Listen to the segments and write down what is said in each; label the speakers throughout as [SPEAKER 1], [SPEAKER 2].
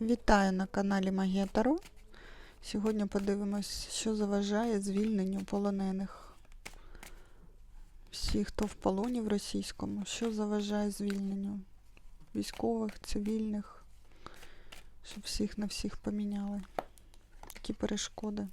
[SPEAKER 1] Вітаю на каналі Магія Таро. Сьогодні подивимось, що заважає звільненню полонених. Всі, хто в полоні в російському, що заважає звільненню військових, цивільних, щоб всіх на всіх поміняли. Які перешкоди.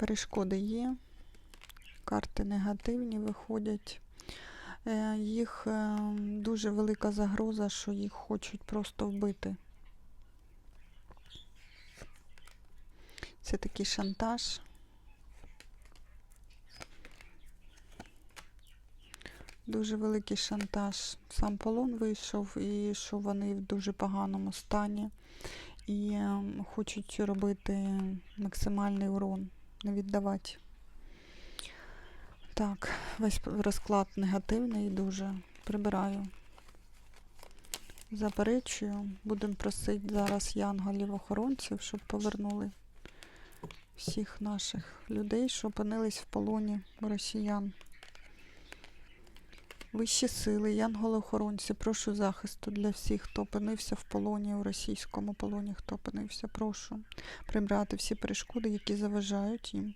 [SPEAKER 1] Перешкоди є. Карти негативні виходять. Е, Їх е, дуже велика загроза, що їх хочуть просто вбити. Це такий шантаж. Дуже великий шантаж. Сам полон вийшов, і що вони в дуже поганому стані. І е, хочуть робити максимальний урон, не віддавати. Так, весь розклад негативний дуже. Прибираю. Заперечую. Будемо просити зараз янголів-охоронців, щоб повернули всіх наших людей, що опинились в полоні росіян. Вищі сили, янголи-охоронці, прошу захисту для всіх, хто опинився в полоні, у російському полоні, хто опинився. Прошу прибрати всі перешкоди, які заважають їм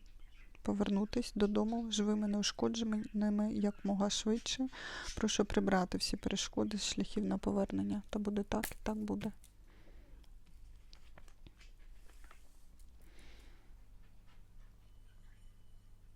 [SPEAKER 1] повернутись додому живими неушкодженими якмога швидше. Прошу прибрати всі перешкоди з шляхів на повернення. Та буде так і так буде.